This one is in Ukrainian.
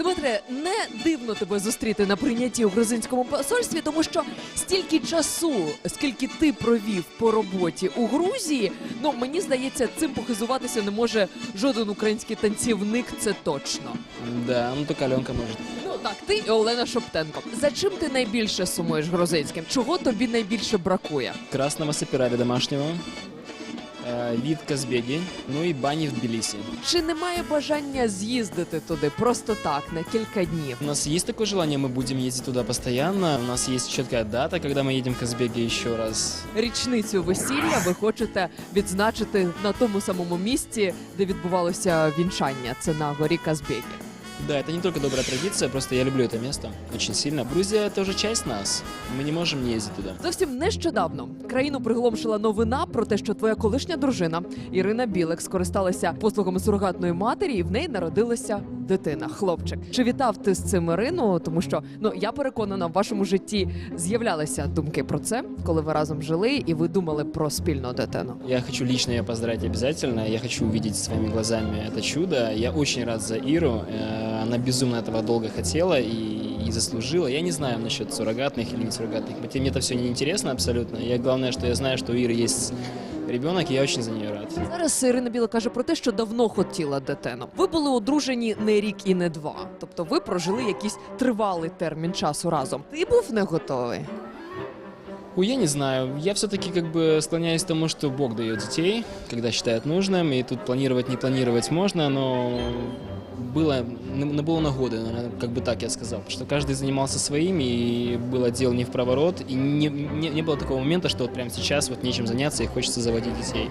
Дмитре, не дивно тебе зустріти на прийнятті у грузинському посольстві, тому що стільки часу, скільки ти провів по роботі у Грузії, ну мені здається, цим похизуватися не може жоден український танцівник. Це точно. Да, ну только Аленка может. Ну так, ти і Олена Шоптенко. За чим ти найбільше сумуєш грузинським? Чого тобі найбільше бракує? Красного саперави домашнего, э, вид Казбеги, ну и бани в Тбилиси. Чи немає бажання з'їздити туди просто так на кілька днів? У нас есть такое желание, мы будем ездить туда постоянно. У нас есть четкая дата, когда мы едем в Казбеге еще раз. Річницю весілля ви хочете відзначити на тому самому місці, де відбувалося вінчання. Це на горі Казбегі. Да, это не только добрая традиция, просто я люблю это место очень сильно. Грузия это уже часть нас. Мы не можем не ездить туда. Зовсім нещодавно країну приголомшила новина про те, що твоя колишня дружина Ірина Білик скористалася послугами сурогатної матері, і в неї народилася дитина, хлопчик. Чи вітав ти з цим Ірину? Тому що ну я переконана, в вашому житті з'являлися думки про це, коли ви разом жили, і ви думали про спільну дитину. Я хочу лично ее поздравить обязательно. Я хочу увидеть своими глазами это чудо. Я очень рад за Иру. Э, Она безумно этого долго хотела и, и заслужила. Я не знаю насчет суррогатных или не суррогатных. Мне мне это все не интересно абсолютно. Я главное, что я знаю, что у Иры есть ребенок, і я очень за нее рад. Зараз Ірина Біла каже про те, що давно хотіла дитину. Ви були одружені не рік і не два. Тобто ви прожили якийсь тривалий термін часу разом. Ти був не готовий. Ой, я не знаю. Я все-таки как бы склоняюсь к тому, что Бог дает детей, когда считает нужным. И тут планировать, не планировать можно, но было, на- было на годы, наверное, как бы так я сказал. Что каждый занимался своим, и было дело не в проворот. И не, не, не было такого момента, что вот прямо сейчас вот нечем заняться и хочется заводить детей.